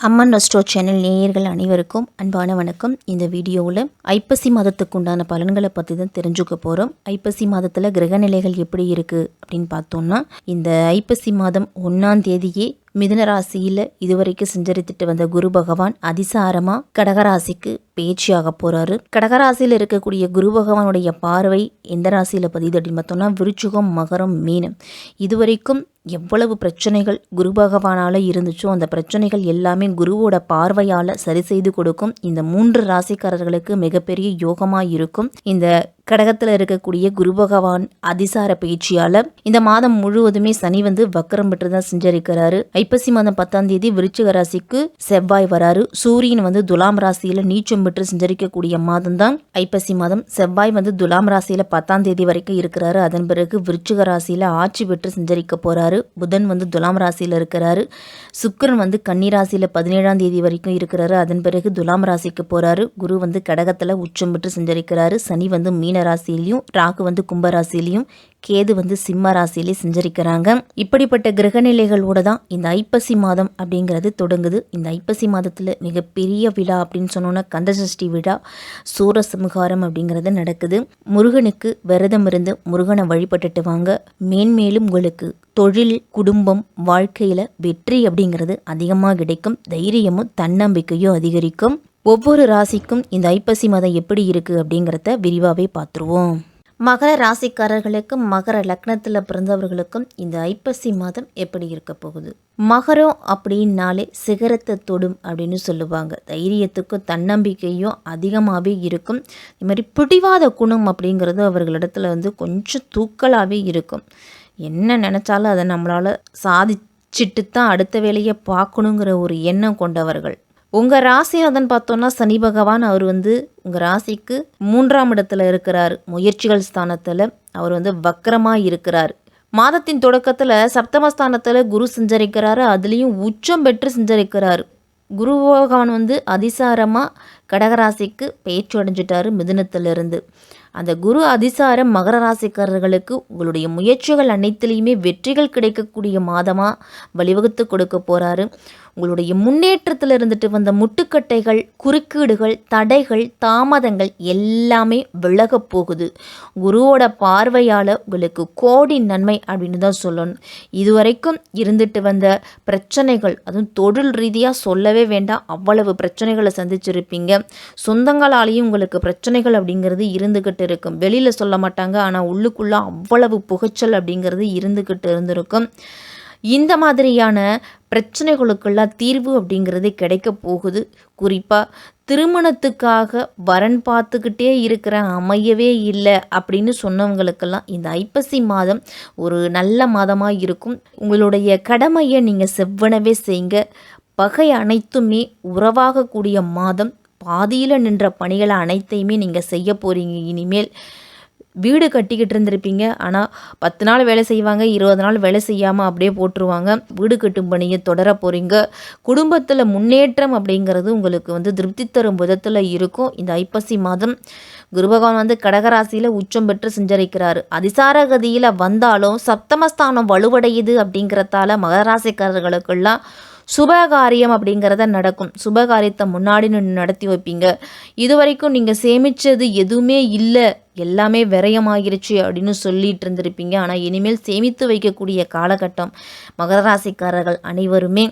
அம்மன் resto channel நேயர்கள் அனைவருக்கும் அன்பான வணக்கம். இந்த வீடியோவில் ஐப்பசி மாதத்துக்கு உண்டான பலன்களை பற்றி தான் தெரிஞ்சுக்க போகிறோம் ஐப்பசி மாதத்தில் கிரகநிலைகள் எப்படி இருக்குது அப்படின்னு பார்த்தோம்னா இந்த ஐப்பசி மாதம் ஒன்றாம் தேதியே மிதுன ராசியில் இதுவரைக்கும் சஞ்சரித்துட்டு வந்த குரு பகவான் அதிசாரமாக கடகராசிக்கு பேச்சியாக போகிறாரு கடகராசியில் இருக்கக்கூடிய குரு பகவானுடைய பார்வை எந்த ராசியில் பதியுது அப்படின்னு பார்த்தோம்னா விருச்சுகம் மகரம் மீனம். இதுவரைக்கும் எவ்வளவு பிரச்சனைகள் குரு பகவானால் இருந்துச்சோ அந்த பிரச்சனைகள் எல்லாமே குருவோட பார்வையால் சரி செய்து கொடுக்கும் இந்த மூன்று ராசிக்காரர்களுக்கு மிகப்பெரிய யோகமாக இருக்கும். இந்த கடகத்தில் இருக்கக்கூடிய குரு பகவான் அதிசார பயிற்சியால் இந்த மாதம் முழுவதுமே சனி வந்து வக்கரம் பெற்று தான் ஐப்பசி மாதம் பத்தாம் தேதி விருச்சிக ராசிக்கு செவ்வாய் வராரு. சூரியன் வந்து துலாம் ராசியில் நீச்சம் பெற்று செஞ்சரிக்கக்கூடிய மாதம் தான் ஐப்பசி மாதம் செவ்வாய் வந்து துலாம் ராசியில் பத்தாம் தேதி வரைக்கும் இருக்கிறாரு. அதன் பிறகு விருச்சிக ராசியில் ஆட்சி பெற்று செஞ்சரிக்க போறாரு. புதன் வந்து துலாம் ராசியில் இருக்கிறாரு. சுக்கிரன் வந்து கன்னி ராசியில் பதினேழாம் தேதி வரைக்கும் இருக்கிறாரு. அதன் பிறகு துலாம் ராசிக்கு போறாரு. குரு வந்து கடகத்தில் உச்சம் பெற்று செஞ்சரிக்கிறாரு. சனி வந்து மீன ராசியிலையும் ராகு வந்து கும்பராசிலையும் கேது வந்து சிம்ம ராசியிலே செஞ்சரிக்கிறாங்க. இப்படிப்பட்ட கிரகநிலைகளோட தான் இந்த ஐப்பசி மாதம் அப்படிங்கிறது தொடங்குது. இந்த ஐப்பசி மாதத்தில் மிகப்பெரிய விழா அப்படின்னு சொன்னோன்னா கந்தசஷ்டி விழா சூரசம்ஹாரம் அப்படிங்கிறது நடக்குது. முருகனுக்கு விரதம் இருந்து முருகனை வழிபட்டுட்டு வாங்க. மேன்மேலும் உங்களுக்கு தொழில் குடும்பம் வாழ்க்கையில் வெற்றி அப்படிங்கிறது அதிகமாக கிடைக்கும். தைரியமும் தன்னம்பிக்கையும் அதிகரிக்கும். ஒவ்வொரு ராசிக்கும் இந்த ஐப்பசி மதம் எப்படி இருக்குது அப்படிங்கிறத விரிவாகவே பார்த்துருவோம். மகர ராசிக்காரர்களுக்கும் மகர லக்னத்தில் பிறந்தவர்களுக்கும் இந்த ஐப்பசி மாதம் எப்படி இருக்க போகுது? மகரம் அப்படின்னாலே சிகரத்தை தொடும் அப்படின்னு சொல்லுவாங்க. தைரியத்துக்கும் தன்னம்பிக்கையும் அதிகமாகவே இருக்கும். இது மாதிரி பிடிவாத குணம் அப்படிங்கிறது அவர்களிடத்துல வந்து கொஞ்சம் தூக்கலாகவே இருக்கும். என்ன நினச்சாலும் அதை நம்மளால் சாதிச்சிட்டு தான் அடுத்த வேலையை பார்க்கணுங்கிற ஒரு எண்ணம் கொண்டவர்கள். உங்கள் ராசிநாதன் பார்த்தோன்னா சனி பகவான் அவர் வந்து உங்கள் ராசிக்கு மூன்றாம் இடத்துல இருக்கிறார். முயற்சிகள் ஸ்தானத்தில் அவர் வந்து வக்கரமாக இருக்கிறார். மாதத்தின் தொடக்கத்தில் சப்தமஸ்தானத்தில் குரு செஞ்சரிக்கிறாரு. அதுலேயும் உச்சம் பெற்று சஞ்சரிக்கிறார். குரு பகவான் வந்து அதிசாரமாக கடகராசிக்கு பேச்சு அடைஞ்சிட்டாரு மிதுனத்திலிருந்து. அந்த குரு அதிசாரம் மகர ராசிக்காரர்களுக்கு உங்களுடைய முயற்சிகள் அனைத்துலேயுமே வெற்றிகள் கிடைக்கக்கூடிய மாதமாக வழிவகுத்து கொடுக்க போகிறாரு உங்களுடைய முன்னேற்றத்தில் இருந்துட்டு வந்த முட்டுக்கட்டைகள் குறுக்கீடுகள் தடைகள் தாமதங்கள் எல்லாமே விலகப் போகுது. குருவோட பார்வையால் உங்களுக்கு கோடி நன்மை அப்படின்னு தான் சொல்லணும். இதுவரைக்கும் இருந்துட்டு வந்த பிரச்சனைகள் அதுவும் தொழில் ரீதியாக சொல்லவே வேண்டாம். அவ்வளவு பிரச்சனைகளை சந்திச்சிருப்பீங்க. சொந்தங்களாலேயும் உங்களுக்கு பிரச்சனைகள் அப்படிங்கிறது இருந்துக்கிட்டு இருக்கும். வெளியில் சொல்ல மாட்டாங்க. ஆனால் உள்ளுக்குள்ளே அவ்வளவு புகைச்சல் அப்படிங்கிறது இருந்துக்கிட்டு இருந்திருக்கும். இந்த மாதிரியான பிரச்சனைகளுக்கெல்லாம் தீர்வு அப்படிங்கிறது கிடைக்க போகுது. குறிப்பாக திருமணத்துக்காக வரன் பார்த்துக்கிட்டே இருக்கிற அமையவே இல்லை அப்படின்னு சொன்னவங்களுக்கெல்லாம் இந்த ஐப்பசி மாதம் ஒரு நல்ல மாதமாக இருக்கும். உங்களுடைய கடமையை நீங்கள் செவ்வனவே செய்யுங்க. பகை அனைத்துமே உறவாகக்கூடிய மாதம். பாதியில் நின்ற பணிகளை அனைத்தையுமே நீங்கள் செய்ய போகிறீங்க இனிமேல் வீடு கட்டிக்கிட்டு இருந்திருப்பீங்க. ஆனால் பத்து நாள் வேலை செய்வாங்க இருபது நாள் வேலை செய்யாமல் அப்படியே போட்டுருவாங்க. வீடு கட்டும் பணியை தொடர போகிறீங்க குடும்பத்தில் முன்னேற்றம் அப்படிங்கிறது உங்களுக்கு வந்து திருப்தி தரும் விதத்தில் இருக்கும். இந்த ஐப்பசி மாதம் குரு பகவான் வந்து கடகராசியில் உச்சம் பெற்று சஞ்சரிக்கிறார். அதிசார கதியில் வந்தாலும் சப்தமஸ்தானம் வலுவடையுது அப்படிங்கிறதால மகராசிக்காரர்களுக்கெல்லாம் சுபகாரியம் அப்படிங்கிறத நடக்கும். சுபகாரியத்தை முன்னாடி நின்று நடத்தி வைப்பீங்க. இது வரைக்கும் நீங்கள் சேமித்தது எதுவுமே இல்லை. எல்லாமே விரயமாகிருச்சு அப்படின்னு சொல்லிட்டு இருந்திருப்பீங்க. ஆனால் இனிமேல் சேமித்து வைக்கக்கூடிய காலகட்டம் மகர ராசிக்காரர்கள் அனைவருமே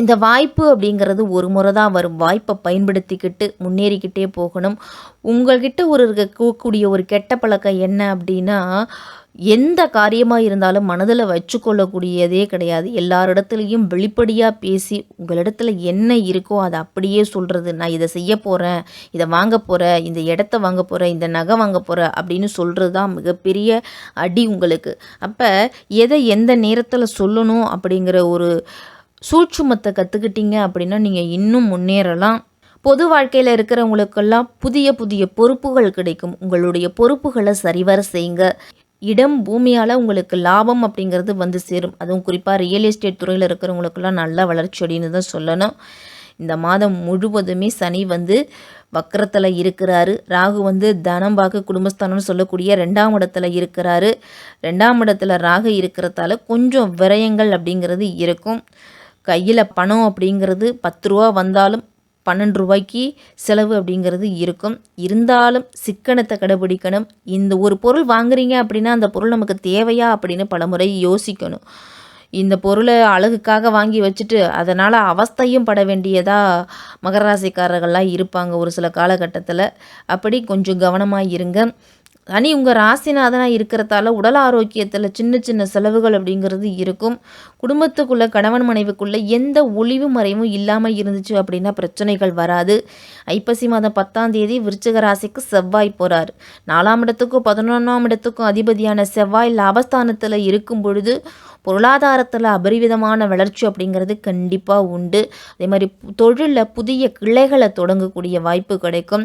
இந்த வாய்ப்பு அப்படிங்கிறது ஒரு முறை தான் வரும். வாய்ப்பை பயன்படுத்திக்கிட்டு முன்னேறிக்கிட்டே போகணும். உங்கள்கிட்ட ஒரு இருக்கக்கூடிய ஒரு கெட்ட பழக்கம் என்ன அப்படின்னா எந்த காரியமாக இருந்தாலும் மனதில் வச்சுக்கொள்ளக்கூடியதே கிடையாது. எல்லாரிடத்துலையும் வெளிப்படையாக பேசி உங்களிடத்துல என்ன இருக்கோ அதை அப்படியே சொல்கிறது நான் இதை செய்ய போகிறேன் இதை வாங்க போகிறேன் இந்த இடத்த வாங்க போகிறேன் இந்த நகை வாங்க போகிறேன் அப்படின்னு சொல்கிறது தான் மிகப்பெரிய அடி உங்களுக்கு. அப்போ எதை எந்த நேரத்தில் சொல்லணும் அப்படிங்கிற ஒரு சூட்சுமத்தை கற்றுக்கிட்டீங்க அப்படின்னா நீங்கள் இன்னும் முன்னேறலாம். பொது வாழ்க்கையில் இருக்கிறவங்களுக்கெல்லாம் புதிய புதிய பொறுப்புகள் கிடைக்கும். உங்களுடைய பொறுப்புகளை சரிவர செய்யுங்க. இடம் பூமியால் உங்களுக்கு லாபம் அப்படிங்கிறது வந்து சேரும். அதுவும் குறிப்பாக ரியல் எஸ்டேட் துறையில் இருக்கிறவங்களுக்கெல்லாம் நல்ல வளர்ச்சி அப்படின்னு தான் சொல்லணும். இந்த மாதம் முழுவதுமே சனி வந்து வக்கரத்தில் இருக்கிறாரு. ராகு வந்து தனம் பார்க்க குடும்பஸ்தானம்னு சொல்லக்கூடிய ரெண்டாம் இடத்துல இருக்கிறாரு. ரெண்டாம் இடத்துல ராகு இருக்கிறதால கொஞ்சம் விரயங்கள் அப்படிங்கிறது இருக்கும். கையில் பணம் அப்படிங்கிறது பத்து ரூபா வந்தாலும் பன்னெண்டு ரூபாய்க்கு செலவு அப்படிங்கிறது இருக்கும். இருந்தாலும் சிக்கனத்தை கடைபிடிக்கணும். இந்த ஒரு பொருள் வாங்குறீங்க அப்படின்னா அந்த பொருள் நமக்கு தேவையா அப்படின்னு பலமுறை யோசிக்கணும். இந்த பொருளை அழகுக்காக வாங்கி வச்சுட்டு அதனால் அவஸ்தையும் பட வேண்டியதாக மகராசிக்காரர்கள்லாம் இருப்பாங்க ஒரு சில காலகட்டத்தில். அப்படி கொஞ்சம் கவனமாக இருங்க. சனி உங்கள் ராசிநாதனாக இருக்கிறதால உடல் ஆரோக்கியத்தில் சின்ன சின்ன செலவுகள் அப்படிங்கிறது இருக்கும். குடும்பத்துக்குள்ளே கணவன் மனைவிக்குள்ளே எந்த ஒளிவு மறைவும் இல்லாமல் இருந்துச்சு அப்படின்னா பிரச்சனைகள் வராது. ஐப்பசி மாதம் பத்தாம் தேதி விருச்சிக ராசிக்கு செவ்வாய் போகிறார் நாலாம் இடத்துக்கும் பதினொன்றாம் இடத்துக்கும் அதிபதியான செவ்வாய் லாபஸ்தானத்தில் இருக்கும் பொழுது பொருளாதாரத்தில் அபரிவிதமான வளர்ச்சி அப்படிங்கிறது கண்டிப்பாக உண்டு. அதே மாதிரி தொழிலில் புதிய கிளைகளை தொடங்கக்கூடிய வாய்ப்பு கிடைக்கும்.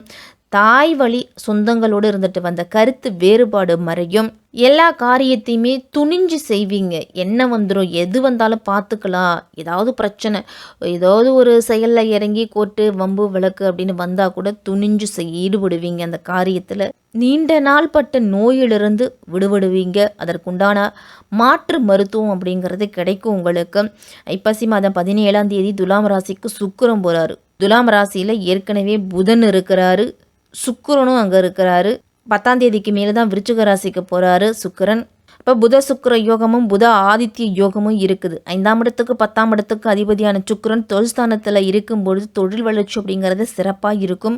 தாய் வழி சொந்தங்களோடு இருந்துட்டு வந்த கருத்து வேறுபாடு மறையும். எல்லா காரியத்தையுமே துணிஞ்சு செய்வீங்க. என்ன வந்துடும் எது வந்தாலும் பார்த்துக்கலாம். ஏதாவது பிரச்சனை. ஏதாவது ஒரு செயலில் இறங்கி கோட்டு வம்பு விளக்கு அப்படின்னு வந்தால் கூட துணிஞ்சு செய் ஈடுபடுவீங்க அந்த காரியத்தில். நீண்ட நாள் பட்ட நோயிலிருந்து விடுபடுவீங்க. அதற்குண்டான மாற்று மருத்துவம் அப்படிங்கிறது கிடைக்கும் உங்களுக்கு. ஐப்பசி மாதம் பதினேழாம் தேதி துலாம் ராசிக்கு சுக்கிரம் போகிறாரு துலாம் ராசியில் ஏற்கனவே புதன் இருக்கிறாரு. சுக்கரனும் அங்கே இருக்கிறாரு. பத்தாம் தேதிக்கு மேலே தான் விருச்சிக ராசிக்கு போகிறாரு சுக்கரன். இப்போ புத சுக்கர யோகமும் புத ஆதித்ய யோகமும் இருக்குது. ஐந்தாம் இடத்துக்கு பத்தாம் இடத்துக்கு அதிபதியான சுக்கரன் தொழில் ஸ்தானத்தில் இருக்கும் பொழுது தொழில் வளர்ச்சி அப்படிங்கிறது சிறப்பாக இருக்கும்.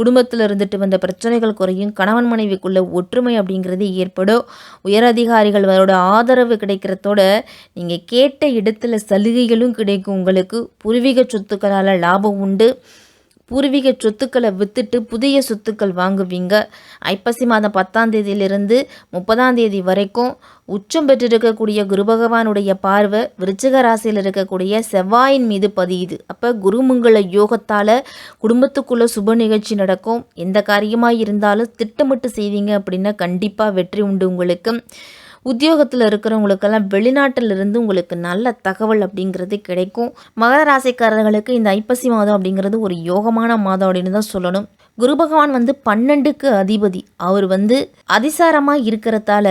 குடும்பத்தில் இருந்துட்டு வந்த பிரச்சனைகள் குறையும். கணவன் மனைவிக்குள்ள ஒற்றுமை அப்படிங்கிறது ஏற்படும். உயரதிகாரிகளோட ஆதரவு கிடைக்கிறதோட நீங்கள் கேட்ட இடத்துல சலுகைகளும் கிடைக்கும். உங்களுக்கு பூர்வீக சொத்துக்களால் லாபம் உண்டு. பூர்வீக சொத்துக்களை விற்றுட்டு புதிய சொத்துக்கள் வாங்குவீங்க. ஐப்பசி மாதம் பத்தாம் தேதியிலிருந்து முப்பதாம் தேதி வரைக்கும் உச்சம் பெற்றிருக்கக்கூடிய குரு பகவானுடைய பார்வை விருச்சிக ராசியில் இருக்கக்கூடிய செவ்வாயின் மீது பதியுது. அப்போ குருமங்கள யோகத்தால் குடும்பத்துக்குள்ளே சுப நிகழ்ச்சி நடக்கும். எந்த காரியமாக இருந்தாலும் திட்டமிட்டு செய்வீங்க அப்படின்னா கண்டிப்பாக வெற்றி உண்டு உங்களுக்கு. உத்தியோகத்தில் இருக்கிறவங்களுக்கெல்லாம் வெளிநாட்டிலிருந்து உங்களுக்கு நல்ல தகவல் அப்படிங்கிறது கிடைக்கும். மகர ராசிக்காரர்களுக்கு இந்த ஐப்பசி மாதம் அப்படிங்கிறது ஒரு யோகமான மாதம் அப்படின்னு தான் சொல்லணும். குரு பகவான் வந்து பன்னெண்டுக்கு அதிபதி. அவர் வந்து அதிசாரமாக இருக்கிறதால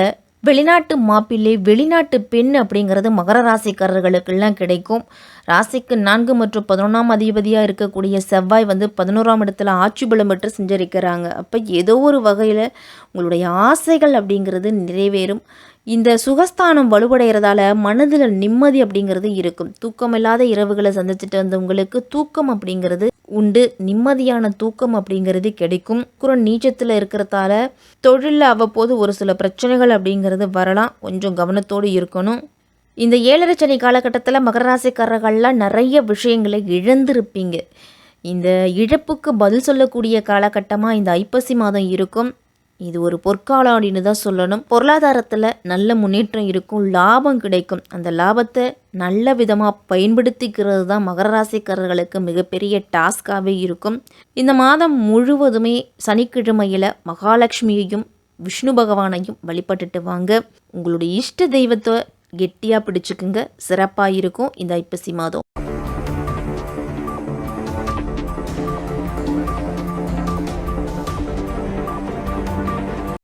வெளிநாட்டு மாப்பிள்ளை வெளிநாட்டு பெண் அப்படிங்கிறது மகர ராசிக்காரர்களுக்கெல்லாம் கிடைக்கும். ராசிக்கு நான்கு மற்றும் பதினொன்றாம் அதிபதியாக இருக்கக்கூடிய செவ்வாய் வந்து பதினோராம் இடத்துல ஆட்சி பலம் பெற்று செஞ்சிருக்கிறாங்க. அப்போ ஏதோ ஒரு வகையில் உங்களுடைய ஆசைகள் அப்படிங்கிறது நிறைவேறும். இந்த சுகஸ்தானம் வலுவடைகிறதால மனதில் நிம்மதி அப்படிங்கிறது இருக்கும். தூக்கமில்லாத இரவுகளை சந்திச்சுட்டு வந்தவங்களுக்கு தூக்கம் அப்படிங்கிறது உண்டு. நிம்மதியான தூக்கம் அப்படிங்கிறது கிடைக்கும். குரன் நீச்சத்தில் இருக்கிறதால தொழிலில் அவ்வப்போது ஒரு சில பிரச்சனைகள் அப்படிங்கிறது வரலாம். கொஞ்சம் கவனத்தோடு இருக்கணும். இந்த ஏழரை சனி காலகட்டத்தில் மகர ராசிக்காரர்கள்லாம் நிறைய விஷயங்களை இழந்திருப்பீங்க. இந்த இழப்புக்கு பதில் சொல்லக்கூடிய காலகட்டமாக இந்த ஐப்பசி மாதம் இருக்கும். இது ஒரு பொற்காலம் அப்படின்னு தான் சொல்லணும். பொருளாதாரத்தில் நல்ல முன்னேற்றம் இருக்கும் லாபம் கிடைக்கும். அந்த லாபத்தை நல்ல விதமாக பயன்படுத்திக்கிறது தான் மகர ராசிக்காரர்களுக்கு மிகப்பெரிய டாஸ்காகவே இருக்கும். இந்த மாதம் முழுவதுமே சனிக்கிழமையில் மகாலட்சுமியையும் விஷ்ணு பகவானையும் வழிபட்டுட்டு வாங்க. உங்களுடைய இஷ்ட தெய்வத்தை கெட்டியாக பிடிச்சிக்குங்க. சிறப்பாக இருக்கும். இந்த ஐப்பசி மாதம்